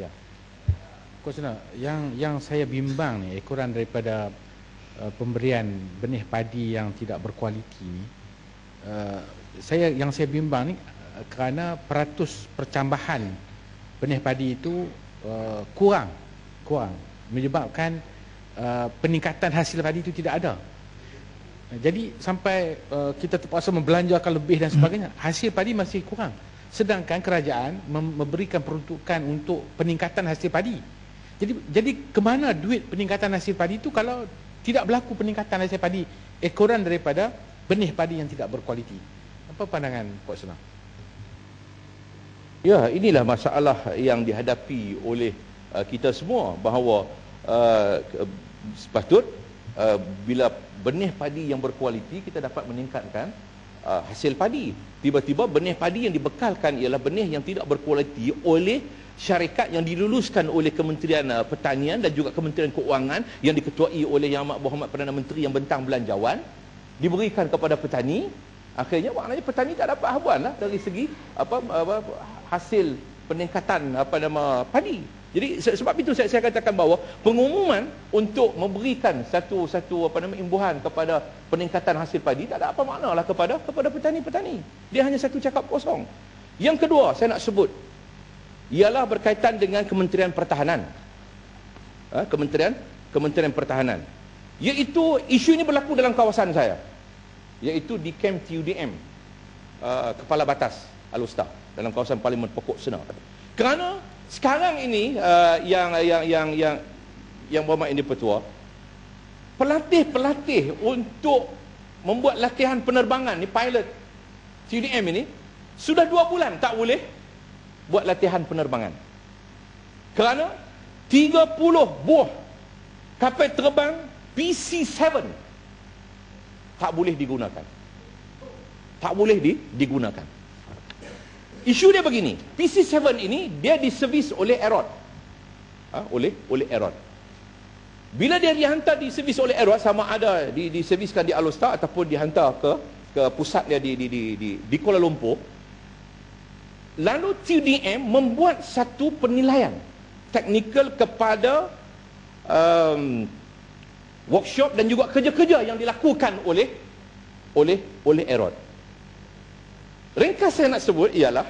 Ya. Kusna, yang yang saya bimbang ni ekoran daripada uh, pemberian benih padi yang tidak berkualiti ni uh, saya yang saya bimbang ni uh, kerana peratus percambahan benih padi itu uh, kurang kurang menyebabkan uh, peningkatan hasil padi itu tidak ada. Jadi sampai uh, kita terpaksa membelanjakan lebih dan sebagainya, hasil padi masih kurang sedangkan kerajaan memberikan peruntukan untuk peningkatan hasil padi. Jadi jadi ke mana duit peningkatan hasil padi itu kalau tidak berlaku peningkatan hasil padi ekoran daripada benih padi yang tidak berkualiti. Apa pandangan Puan Senang? Ya, inilah masalah yang dihadapi oleh uh, kita semua bahawa uh, sepatut uh, bila benih padi yang berkualiti kita dapat meningkatkan uh, hasil padi. Tiba-tiba benih padi yang dibekalkan ialah benih yang tidak berkualiti oleh syarikat yang diluluskan oleh Kementerian uh, Pertanian dan juga Kementerian Keuangan yang diketuai oleh Yang Amat Berhormat Perdana Menteri yang bentang belanjawan. Diberikan kepada petani. Akhirnya maknanya petani tak dapat habuan lah dari segi apa, apa hasil peningkatan apa nama padi jadi sebab itu saya, saya katakan bahawa pengumuman untuk memberikan satu satu apa nama imbuhan kepada peningkatan hasil padi tak ada apa maknalah kepada kepada petani-petani. Dia hanya satu cakap kosong. Yang kedua saya nak sebut ialah berkaitan dengan Kementerian Pertahanan. Ha, Kementerian Kementerian Pertahanan. Iaitu isu ini berlaku dalam kawasan saya. Iaitu di Camp TUDM. Uh, Kepala Batas Alustar dalam kawasan Parlimen Pokok Senar. Kerana sekarang ini uh, yang yang yang yang yang berhormat ini petua pelatih-pelatih untuk membuat latihan penerbangan ni pilot CDM ini sudah dua bulan tak boleh buat latihan penerbangan. Kerana 30 buah kapal terbang PC-7 tak boleh digunakan. Tak boleh di, digunakan Isu dia begini, PC7 ini dia diservis oleh Aerot. Ha? oleh oleh Aerot. Bila dia dihantar diservis oleh Aerot sama ada di diserviskan di Alostar ataupun dihantar ke ke pusat dia di di di di, di Kuala Lumpur. Lalu TDM membuat satu penilaian teknikal kepada um, workshop dan juga kerja-kerja yang dilakukan oleh oleh oleh Aerot. Ringkas saya nak sebut ialah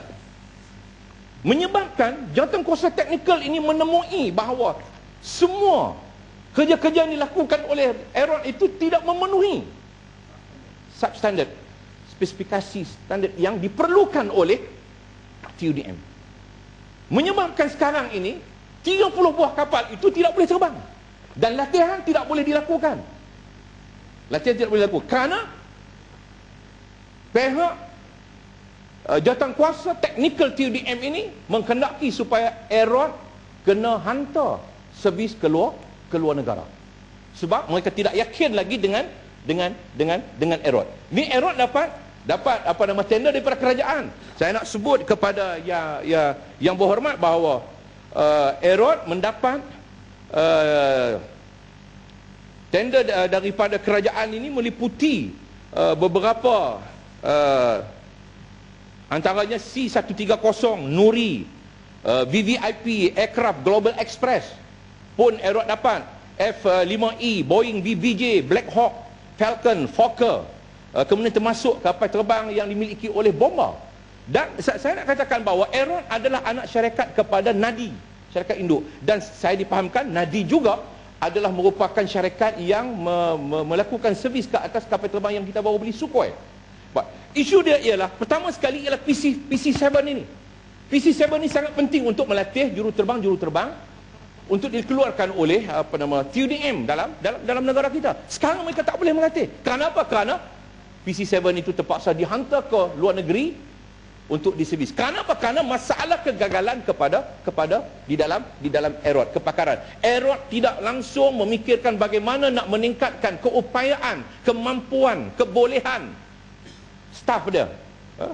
menyebabkan jawatan kuasa teknikal ini menemui bahawa semua kerja-kerja yang dilakukan oleh Aeron itu tidak memenuhi substandard spesifikasi standard yang diperlukan oleh TUDM menyebabkan sekarang ini 30 buah kapal itu tidak boleh terbang dan latihan tidak boleh dilakukan. Latihan tidak boleh dilakukan kerana pihak uh, jawatan kuasa teknikal TUDM ini menghendaki supaya Aerot kena hantar servis keluar keluar negara. Sebab mereka tidak yakin lagi dengan dengan dengan dengan Aerot. Ni Aerot dapat dapat apa nama tender daripada kerajaan. Saya nak sebut kepada ya ya yang berhormat bahawa uh, Aerot mendapat uh, tender daripada kerajaan ini meliputi uh, beberapa uh, antaranya C130 Nuri uh, VVIP Aircraft Global Express pun Aerot dapat F5E Boeing BBJ Black Hawk Falcon Fokker. Uh, kemudian termasuk kapal terbang yang dimiliki oleh bomba. Dan saya nak katakan bahawa Aerot adalah anak syarikat kepada Nadi syarikat induk dan saya dipahamkan Nadi juga adalah merupakan syarikat yang me, me, melakukan servis ke atas kapal terbang yang kita baru beli Sukhoi Isu dia ialah pertama sekali ialah PC PC7 ini. PC7 ini sangat penting untuk melatih juruterbang juruterbang untuk dikeluarkan oleh apa nama TUDM dalam dalam dalam negara kita. Sekarang mereka tak boleh melatih. Kenapa? Kerana PC7 itu terpaksa dihantar ke luar negeri untuk diservis. Kenapa? Kerana masalah kegagalan kepada kepada di dalam di dalam erot kepakaran. Erot tidak langsung memikirkan bagaimana nak meningkatkan keupayaan, kemampuan, kebolehan staff dia. Ha?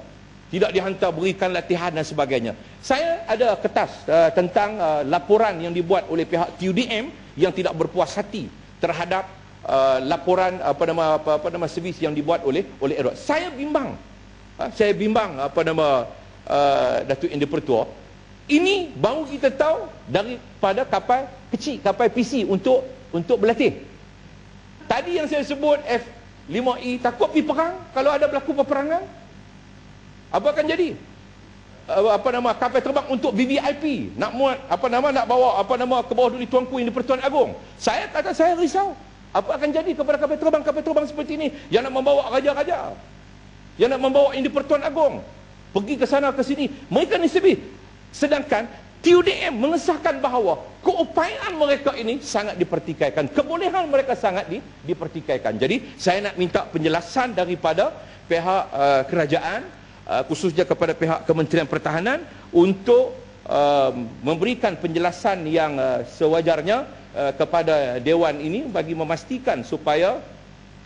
tidak dihantar berikan latihan dan sebagainya. Saya ada kertas uh, tentang uh, laporan yang dibuat oleh pihak TUDM yang tidak berpuas hati terhadap uh, laporan apa nama apa, apa nama servis yang dibuat oleh oleh Erot saya bimbang. Uh, saya bimbang apa nama uh, Datuk Indi Pertua. Ini baru kita tahu daripada kapal kecil, kapal PC untuk untuk berlatih. Tadi yang saya sebut F5E takut pergi perang? Kalau ada berlaku peperangan. Apa akan jadi? apa nama kapal terbang untuk VVIP nak muat apa nama nak bawa apa nama ke bawah duli tuanku ini Pertuan Agong. Saya kata saya risau. Apa akan jadi kepada kapal terbang kapal terbang seperti ini? Yang nak membawa raja-raja. Yang nak membawa ini Pertuan Agong. Pergi ke sana ke sini. Mereka ni sebi sedangkan TUDM mengesahkan bahawa keupayaan mereka ini sangat dipertikaikan kebolehan mereka sangat di, dipertikaikan jadi saya nak minta penjelasan daripada pihak uh, kerajaan Uh, khususnya kepada pihak Kementerian Pertahanan untuk uh, memberikan penjelasan yang uh, sewajarnya uh, kepada dewan ini bagi memastikan supaya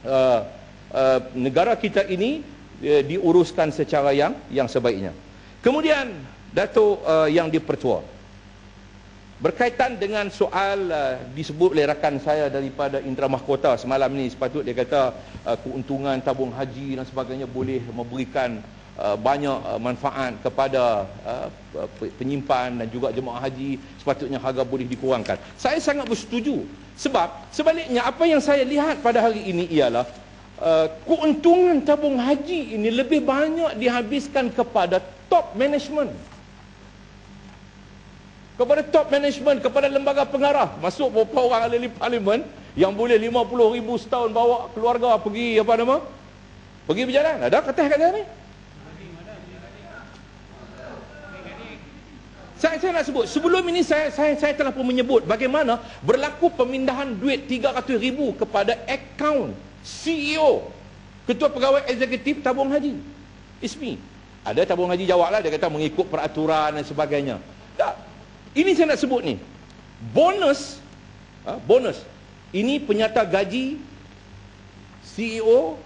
uh, uh, negara kita ini uh, diuruskan secara yang yang sebaiknya. Kemudian Datuk uh, yang dipertua. Berkaitan dengan soal uh, disebut oleh rakan saya daripada Indra Mahkota semalam ni. Sepatutnya dia kata uh, keuntungan tabung haji dan sebagainya boleh memberikan Uh, banyak uh, manfaat kepada uh, penyimpan dan juga jemaah haji. Sepatutnya harga boleh dikurangkan. Saya sangat bersetuju. Sebab sebaliknya apa yang saya lihat pada hari ini ialah keuntungan tabung haji ini lebih banyak dihabiskan kepada top management kepada top management kepada lembaga pengarah masuk beberapa orang ahli parlimen yang boleh 50 ribu setahun bawa keluarga pergi apa nama pergi berjalan ada kata kata ni Saya, saya nak sebut, sebelum ini saya, saya, saya telah pun menyebut bagaimana berlaku pemindahan duit 300 ribu kepada akaun CEO, Ketua Pegawai Eksekutif Tabung Haji. Ismi. Ada tabung haji jawab lah, dia kata mengikut peraturan dan sebagainya. Ini saya nak sebut ni. Bonus, ha, bonus. Ini penyata gaji CEO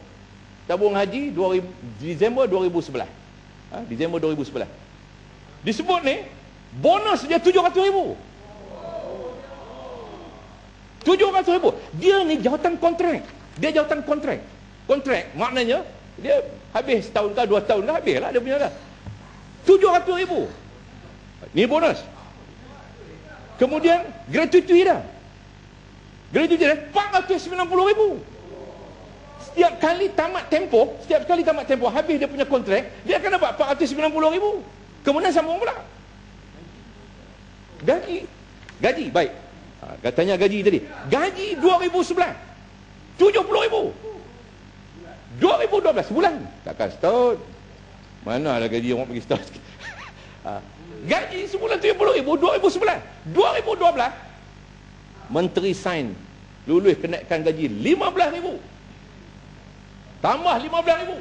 Tabung Haji 2000, Disember 2011. Ha, Disember 2011. Disebut ni, bonus dia 700 ribu 700 ribu dia ni jawatan kontrak dia jawatan kontrak kontrak maknanya dia habis setahun ke dua tahun ke habis lah dia punya dah 700 ribu ni bonus kemudian gratuity dah gratuity dah 490 ribu setiap kali tamat tempoh setiap kali tamat tempoh habis dia punya kontrak dia akan dapat 490 ribu kemudian sambung pula Gaji. Gaji, baik. Ha, katanya gaji tadi. Gaji 2011. 70 ribu. 2012, sebulan. Takkan setahun. Mana ada gaji orang pergi setahun. ha. Gaji sebulan 70 ribu, 2011. 2012. Menteri Sain lulus kenaikan gaji 15 ribu. Tambah 15 ribu.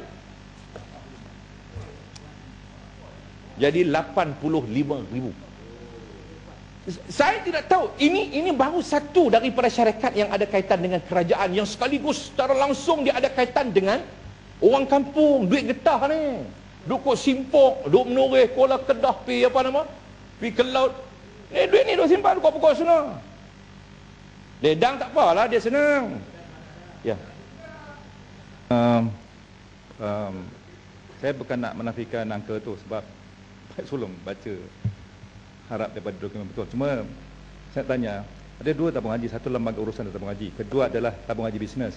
Jadi 85 ribu saya tidak tahu ini ini baru satu daripada syarikat yang ada kaitan dengan kerajaan yang sekaligus secara langsung dia ada kaitan dengan orang kampung duit getah ni duk simpok duk menoreh kola kedah pi apa nama? Pi ke laut. Eh duit ni duk simpan kau pukul sana ledang tak apalah dia senang. Ya. Um, um, saya bukan nak menafikan angka tu sebab Pak Sulung baca harap daripada dokumen betul. Cuma saya tanya, ada dua tabung haji, satu lembaga urusan tabung haji, kedua adalah tabung haji bisnes.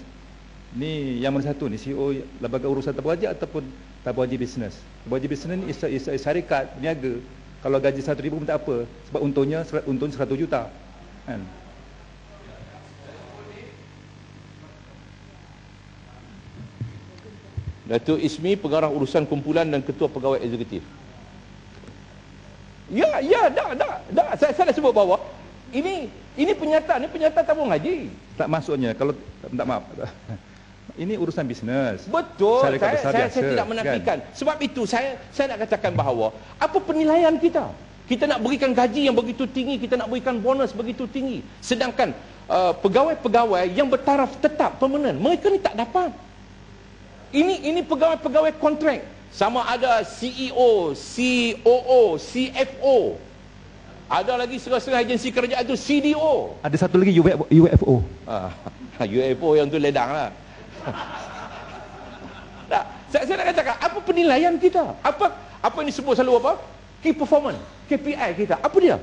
Ni yang mana satu ni CEO lembaga urusan tabung haji ataupun tabung haji bisnes. Tabung haji bisnes ni is, is, is syarikat niaga. Kalau gaji 1000 pun tak apa sebab untungnya untung 100 juta. Kan? Datuk Ismi pengarah urusan kumpulan dan ketua pegawai eksekutif. Ya, ya, dah, dah, dah. Saya, saya dah sebut bahawa ini ini penyataan, ini penyataan tabung haji. Tak maksudnya kalau tak maaf. Ini urusan bisnes. Betul. Saya, saya, saya, saya tidak menafikan. Kan? Sebab itu saya saya nak katakan bahawa apa penilaian kita? Kita nak berikan gaji yang begitu tinggi, kita nak berikan bonus begitu tinggi. Sedangkan uh, pegawai-pegawai uh, yang bertaraf tetap permanent, mereka ni tak dapat. Ini ini pegawai-pegawai kontrak sama ada CEO, COO, CFO. Ada lagi setengah-setengah agensi kerajaan itu CDO. Ada satu lagi UFO. Ah, UFO yang tu ledang lah. tak, saya, saya nak katakan, apa penilaian kita? Apa apa ini sebut selalu apa? key performance KPI kita apa dia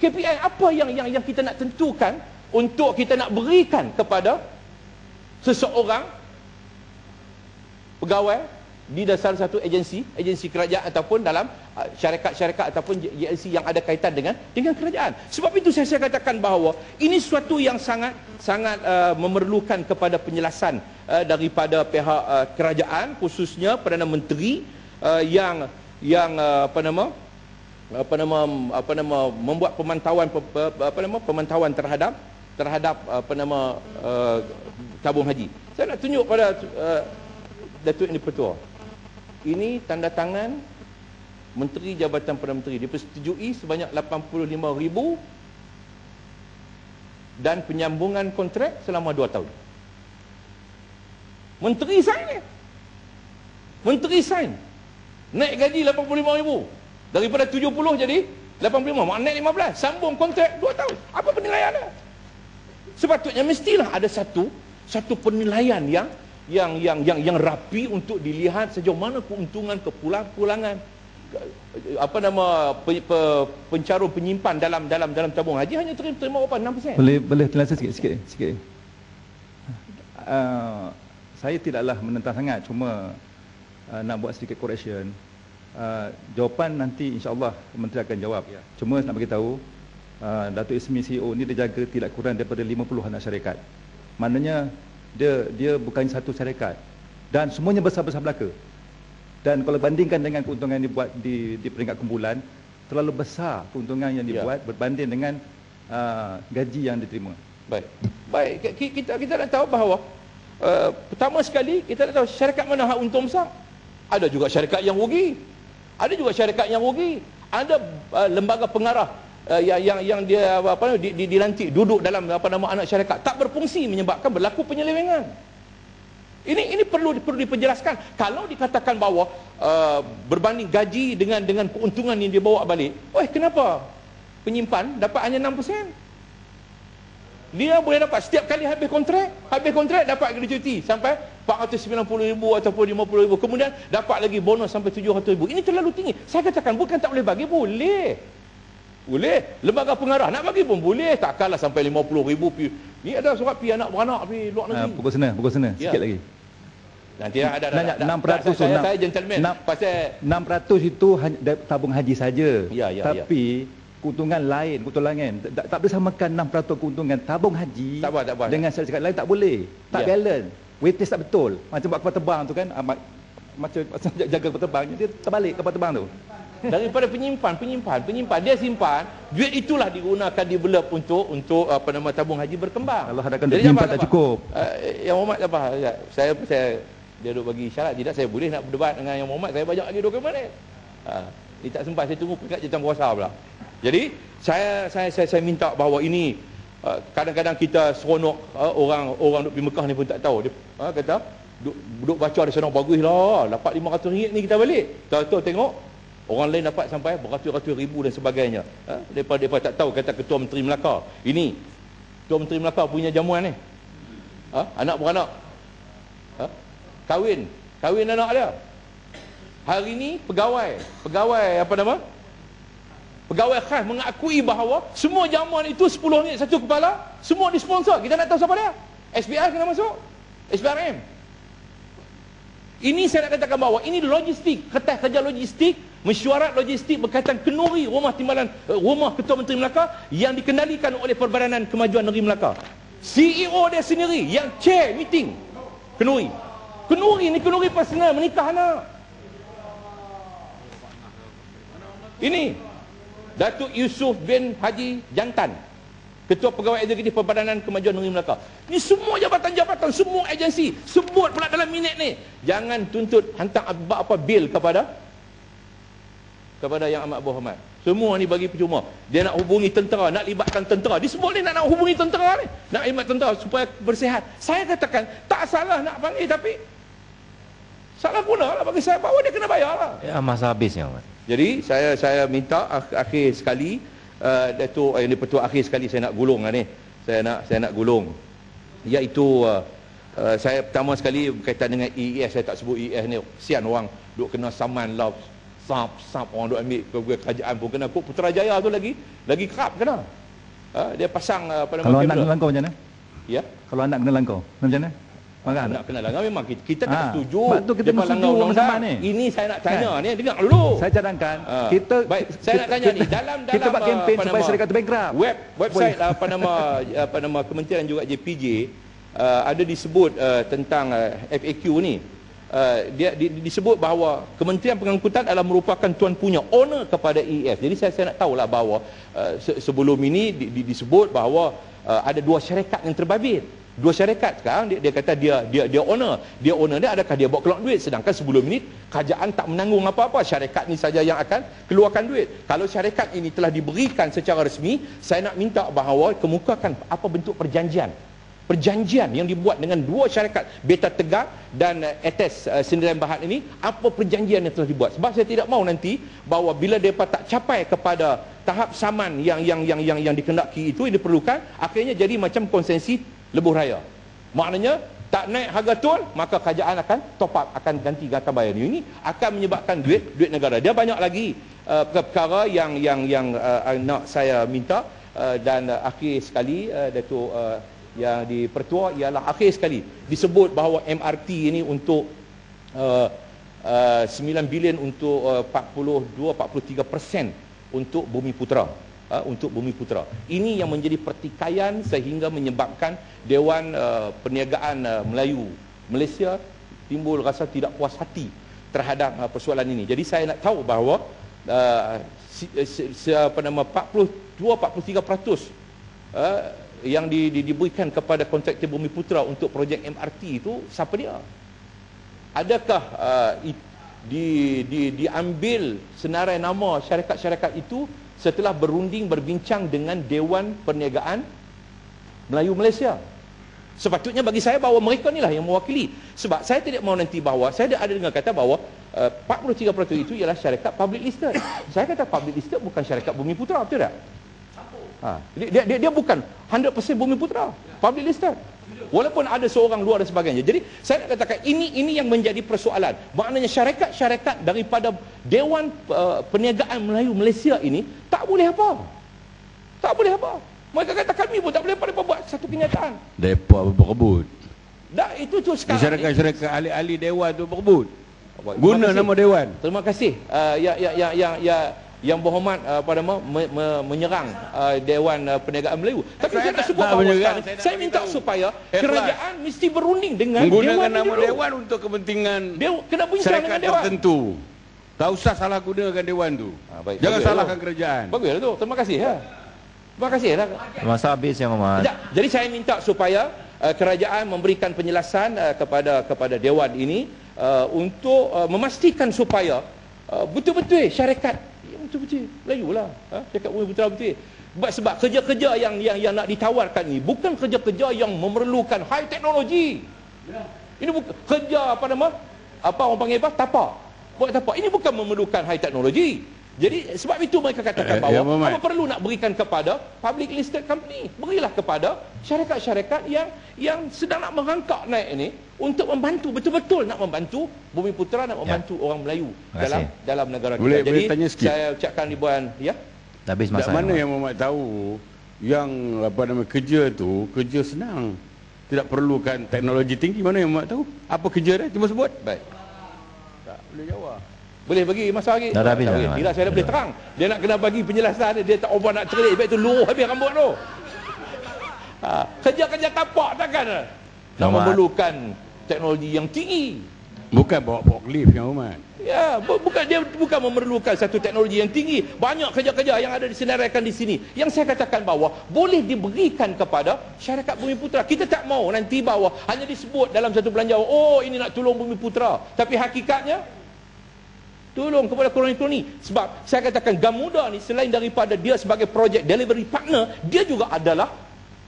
KPI apa yang yang yang kita nak tentukan untuk kita nak berikan kepada seseorang pegawai di dasar satu agensi agensi kerajaan ataupun dalam uh, syarikat-syarikat ataupun agensi yang ada kaitan dengan dengan kerajaan. Sebab itu saya, saya katakan bahawa ini suatu yang sangat sangat uh, memerlukan kepada penjelasan uh, daripada pihak uh, kerajaan khususnya Perdana Menteri uh, yang yang uh, apa nama apa nama apa nama membuat pemantauan apa nama pemantauan terhadap terhadap apa nama uh, tabung haji. Saya nak tunjuk pada uh, Datuk Ini Petua ini tanda tangan Menteri Jabatan Perdana Menteri. Dipersetujui sebanyak 85 ribu dan penyambungan kontrak selama 2 tahun. Menteri sign. Menteri sign. Naik gaji 85 ribu. Daripada 70 jadi 85 mak naik 15 sambung kontrak 2 tahun. Apa penilaian dia? Sepatutnya mestilah ada satu satu penilaian yang yang yang yang yang rapi untuk dilihat sejauh mana keuntungan kepulang-pulangan apa nama pe, pe, pencarum penyimpan dalam dalam dalam tabung haji hanya terima, terima berapa 6%. Boleh boleh telaskan sikit sikit sikit. Uh, saya tidaklah menentang sangat cuma uh, nak buat sedikit correction. Uh, jawapan nanti insya-Allah menteri akan jawab. Ya. Cuma nak bagi tahu uh, Datuk Ismi CEO ni dia jaga tidak kurang daripada 50 anak syarikat. Maknanya dia dia bukan satu syarikat. Dan semuanya besar-besar belaka. Dan kalau bandingkan dengan keuntungan yang dibuat di di peringkat kumpulan terlalu besar keuntungan yang ya. dibuat ya. berbanding dengan uh, gaji yang diterima. Baik. Baik kita kita nak tahu bahawa uh, pertama sekali kita nak tahu syarikat mana hak untung besar. Ada juga syarikat yang rugi. Ada juga syarikat yang rugi. Ada uh, lembaga pengarah uh, yang yang yang dia apa di, di, dilantik duduk dalam apa nama anak syarikat tak berfungsi menyebabkan berlaku penyelewengan. Ini ini perlu perlu diperjelaskan. Kalau dikatakan bahawa uh, berbanding gaji dengan dengan keuntungan yang dia bawa balik, oh kenapa penyimpan dapat hanya 6%? Dia boleh dapat setiap kali habis kontrak, habis kontrak dapat gratuity sampai 490 ribu ataupun 50 ribu. Kemudian dapat lagi bonus sampai 700 ribu. Ini terlalu tinggi. Saya katakan bukan tak boleh bagi, boleh. Boleh. Lembaga pengarah nak bagi pun boleh. Takkanlah sampai 50 ribu. Pi. Ni ada surat pi anak beranak pi luar negeri. Uh, pukul sana, pukul sana. Ya. Sikit lagi. Nanti ada ada. ada, ada. 6% saya, 6, saya gentleman. 6, pasal 600 itu tabung haji saja. Ya, ya, Tapi ya. keuntungan lain, keuntungan lain. Tak, tak boleh samakan 6% keuntungan tabung haji tak apa, tak apa, dengan syarikat lain tak boleh. Tak ya. balance. Weightage tak betul. Macam buat kapal terbang tu kan. Ah, macam, macam jaga kapal terbang. Dia terbalik kapal terbang tu daripada penyimpan penyimpan penyimpan. Dia simpan. Duit itulah digunakan di belep untuk untuk apa nama tabung haji berkembang. Kalau hadakan duit penyimpan tak cukup. Uh, yang Muhammad apa ya, saya saya dia duk bagi syarat tidak saya boleh nak berdebat dengan yang Muhammad. Saya banyak lagi dokumen ni uh, ni tak sempat saya tunggu peringkat jatuh kuasa pula. Jadi saya saya saya, saya minta bahawa ini uh, kadang-kadang kita seronok uh, orang orang duk pergi Mekah ni pun tak tahu. Dia uh, kata duk, duk baca di sana bagus lah dapat 500 ringgit ni kita balik. Tahu tengok Orang lain dapat sampai beratus-ratus ribu dan sebagainya. Ha? Daripada mereka tak tahu kata Ketua Menteri Melaka. Ini, Ketua Menteri Melaka punya jamuan ni. Ha? Anak beranak. Ha? Kahwin. Kahwin anak dia. Hari ini pegawai. Pegawai apa nama? Pegawai khas mengakui bahawa semua jamuan itu 10 ringgit satu kepala. Semua disponsor. Kita nak tahu siapa dia? SBR kena masuk? SBRM. Ini saya nak katakan bahawa ini logistik. Kertas kerja logistik mesyuarat logistik berkaitan kenuri rumah timbalan eh, rumah ketua menteri Melaka yang dikendalikan oleh Perbadanan Kemajuan Negeri Melaka. CEO dia sendiri yang chair meeting kenuri. Kenuri ni kenuri personal menikah anak. Ini Datuk Yusuf bin Haji Jantan Ketua Pegawai Eksekutif Perbadanan Kemajuan Negeri Melaka. Ini semua jabatan-jabatan, semua agensi sebut pula dalam minit ni. Jangan tuntut hantar apa-apa bil kepada kepada yang amat berhormat. Semua ni bagi percuma. Dia nak hubungi tentera, nak libatkan tentera. Dia semua ni nak, nak hubungi tentera ni. Nak libat tentera supaya bersihat. Saya katakan, tak salah nak panggil tapi salah pula lah bagi saya bahawa dia kena bayar lah. Ya, masa habis ya, Jadi, saya saya minta akhir sekali, uh, Datuk, uh, ini petua akhir sekali saya nak gulung lah ni. Saya nak saya nak gulung. Iaitu, uh, uh, saya pertama sekali berkaitan dengan EES, saya tak sebut EES ni. Sian orang duk kena saman lah sap sap orang duk ambil pegawai kerajaan pun kena kok Putrajaya tu lagi lagi kerap kena ha, dia pasang uh, nama Kalau anak kena langkau macam mana? ya Kalau anak kena langkau, macam mana? Marah nak tak? kena langgar memang kita, kita tak Ha, setuju sebab tu kita setuju undang-undang. sama-sama ni. ini saya nak tanya ni dengar dulu Saya cadangkan, Ha. kita baik saya nak tanya ni dalam dalam kita buat kempen supaya syarikat bankrupt. web website uh, apa nama apa nama kementerian juga JPJ uh, ada disebut uh, tentang uh, FAQ ni Uh, dia di, di- disebut bahawa Kementerian Pengangkutan adalah merupakan tuan punya owner kepada EF. Jadi saya saya nak tahulah bahawa uh, se- sebelum ini di, di, disebut bahawa uh, ada dua syarikat yang terbabit. Dua syarikat sekarang dia, dia kata dia dia dia owner. Dia owner dia adakah dia bawa keluar duit sedangkan sebelum ini kerajaan tak menanggung apa-apa. Syarikat ni saja yang akan keluarkan duit. Kalau syarikat ini telah diberikan secara resmi, saya nak minta bahawa kemukakan apa bentuk perjanjian perjanjian yang dibuat dengan dua syarikat Beta Tegak dan uh, Etes uh, Sendirian Bahat ini apa perjanjian yang telah dibuat sebab saya tidak mau nanti bahawa bila mereka tak capai kepada tahap saman yang yang yang yang yang dikendaki itu yang diperlukan akhirnya jadi macam konsensi lebuh raya. Maknanya tak naik harga tol maka kerajaan akan top up akan ganti gata bayar. Ini akan menyebabkan duit duit negara. Dia banyak lagi uh, perkara yang yang yang uh, nak saya minta uh, dan uh, akhir sekali uh, Datuk uh, yang di Pertua ialah akhir sekali. Disebut bahawa MRT ini untuk uh, uh, 9 bilion untuk uh, 42 43 persen untuk Bumi Putra uh, untuk Bumi Putra ini yang menjadi pertikaian sehingga menyebabkan Dewan uh, Perniagaan uh, Melayu Malaysia timbul rasa tidak puas hati terhadap uh, persoalan ini jadi saya nak tahu bahawa si, apa nama 42 43 peratus uh, yang di, di, diberikan kepada kontraktor Bumi Putra untuk projek MRT itu siapa dia? Adakah uh, di, di, diambil senarai nama syarikat-syarikat itu setelah berunding berbincang dengan Dewan Perniagaan Melayu Malaysia? Sepatutnya bagi saya bahawa mereka inilah yang mewakili. Sebab saya tidak mahu nanti bahawa saya ada, ada dengar kata bahawa uh, 43% itu ialah syarikat public listed. saya kata public listed bukan syarikat Bumi Putra, betul tak? Ha, dia, dia, dia bukan 100% bumi putra. Public listed. Walaupun ada seorang luar dan sebagainya. Jadi saya nak katakan ini ini yang menjadi persoalan. Maknanya syarikat-syarikat daripada Dewan uh, Perniagaan Melayu Malaysia ini tak boleh apa. Tak boleh apa. Mereka kata kami pun tak boleh apa-apa buat satu kenyataan. Depa apa berebut. Dah itu tu sekarang. Syarikat-syarikat ahli-ahli dewan tu berebut. Guna nama dewan. Terima kasih uh, yang yang yang yang ya, yang berhormat uh, pada me, me, me, menyerang uh, Dewan uh, Perniagaan Melayu. Tapi saya, Saya tak sebut bahawa saya saya minta beritahu. supaya Ikhlas. kerajaan mesti berunding dengan Menggunakan Dewan nama dulu. dewan untuk kepentingan Dia kena bincang dengan Dewan. tertentu. Tak usah salah gunakan dewan tu. Ah, baik. Jangan Bagus, salahkan tu. kerajaan. Baguslah tu. Terima kasih ya. Terima kasih lah. Masa habis yang Muhammad. Sekejap. Jadi saya minta supaya uh, kerajaan memberikan penjelasan uh, kepada kepada dewan ini uh, untuk uh, memastikan supaya uh, betul-betul syarikat ya, betul-betul. Melayu lah. Ha? syarikat Bumi Putra betul. Sebab, sebab kerja-kerja yang, yang yang nak ditawarkan ni bukan kerja-kerja yang memerlukan high teknologi. Ini bukan kerja apa nama? Apa orang panggil apa? Tapak. Buat tapak. Ini bukan memerlukan high teknologi jadi sebab itu mereka katakan Eh, bahawa ya, Muhammad. apa perlu nak berikan kepada public listed company berilah kepada syarikat-syarikat yang yang sedang nak merangkak naik ini untuk membantu betul-betul nak membantu Bumi Putra nak membantu orang Melayu Terima dalam kasih. dalam negara kita. Boleh- Jadi boleh tanya sikit? saya ucapkan ribuan ya. Dah habis masa. mana Muhammad. yang Muhammad tahu yang apa nama kerja tu kerja senang. Tidak perlukan teknologi tinggi mana yang Muhammad tahu? Apa kerja dia? Cuma sebut. Baik. Tak boleh jawab. Boleh bagi masa lagi? Dah dah habis Tak dah. Tidak saya dah boleh terang. Dia nak kena bagi penjelasan dia, dia tak ubah nak cerit baik tu luruh habis rambut tu. Ha, kerja-kerja tapak takkan? Nak memerlukan teknologi yang tinggi. Bukan bawa forklift yang Muhammad. Ya, bu- bukan dia bukan memerlukan satu teknologi yang tinggi. Banyak kerja-kerja yang ada disenaraikan di sini. Yang saya katakan bahawa boleh diberikan kepada syarikat Bumi Putra. Kita tak mau nanti bahawa hanya disebut dalam satu belanjawan, oh ini nak tolong Bumi Putra. Tapi hakikatnya tolong kepada koloni-koloni. Sebab saya katakan Gamuda ni selain daripada dia sebagai project delivery partner, dia juga adalah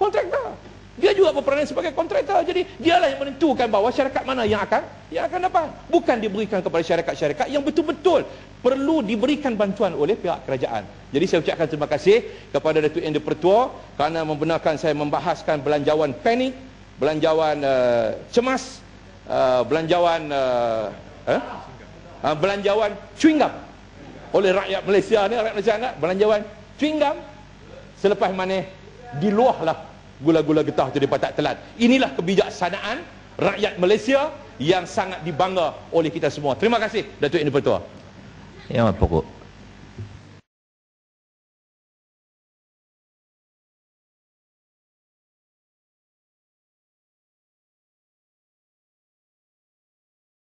kontraktor. Dia juga berperanan sebagai kontraktor. Jadi dialah yang menentukan bahawa syarikat mana yang akan yang akan dapat. Bukan diberikan kepada syarikat-syarikat yang betul-betul perlu diberikan bantuan oleh pihak kerajaan. Jadi saya ucapkan terima kasih kepada Datuk Yang Pertua kerana membenarkan saya membahaskan belanjawan panik, belanjawan uh, cemas, uh, belanjawan uh, eh? Uh, belanjawan chewing gum. oleh rakyat Malaysia ni rakyat Malaysia ingat belanjawan chewing gum selepas mana diluahlah gula-gula getah tu daripada tak telat. Inilah kebijaksanaan rakyat Malaysia yang sangat dibangga oleh kita semua. Terima kasih Datuk Ini Pertua. Yang Pokok